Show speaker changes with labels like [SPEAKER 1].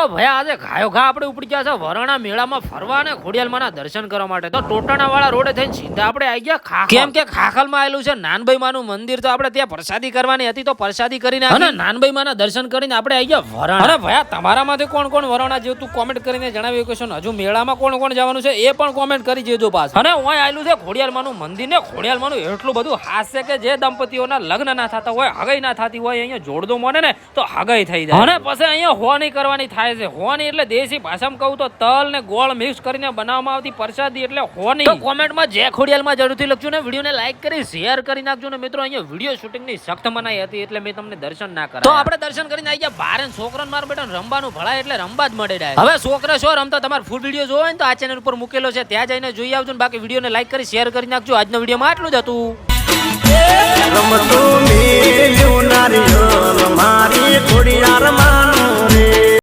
[SPEAKER 1] તો ભયા આજે ઘાયો ઘા આપણે ઉપડી ગયા છે. વરણા મેળામાં ફરવા અને ખોડિયાલમાંના દર્શન કરવા માટે. તો ટોટાણા વાળા રોડે થઈને સીધા આપણે આવી ગયા ખાખલ. કેમ કે ખાખલમાં આવેલું છે? નાનભાઈ માનું મંદિર તો આપણે ત્યાં પ્રસાદી કરવાની હતી તો પ્રસાદી કરીને અને નાનભાઈ માના દર્શન કરીને આપણે આવી ગયા વરણા. અને ભયા તમારામાંથી કોણ કોણ વરણા જેવું? તું કોમેન્ટ કરીને જણાવી કહેશો હજુ મેળામાં કોણ કોણ જવાનું છે? એ પણ કોમેન્ટ કરી દેજો પાસ અને હું આવેલું છે ખોડિયાલમાંનું મંદિર ને ખોડિયાલમાંનું એટલું બધું હાસ્ય કે જે દંપતીઓના લગ્ન ના થતા હોય હગાઈ ના થતી હોય અહીંયા જોડદો મોને ને તો હગાઈ થઈ જાય. અને પછી અહીંયા હો નહીં કરવાની થાય છે. હોની એટલે દેશી ભાષામાં કહું તો તલ ને ગોળ મિક્સ કરીને બનાવવામાં આવતી પ્રસાદી એટલે હોની. તો કોમેન્ટમાં જે ખોડિયાલમાં જરૂરથી લખજો ને. વિડીયોને લાઈક કરી શેર કરી નાખજો ને. મિત્રો અહીંયા વીડિયો શૂટિંગની સખ્ત મનાઈ હતી એટલે મેં તમને દર્શન ના કરાય. તો આપણે દર્શન કરીને આવી ગયા. બારે છોકરાને માર બેટા રમવાનું ભળાય એટલે રમવા જ મળે ડાય હવે છોકરા છો રમતા? તમારે ફૂલ વીડિયો જોવો ને તો આ ચેનલ ઉપર મૂકેલો છે. ત્યાં જઈને જોઈ આવજો ને. બાકી વિડીયોને લાઈક કરી શેર કરી નાખજો. આજના વિડીયોમાં આટલું જ હતું.
[SPEAKER 2] રમતું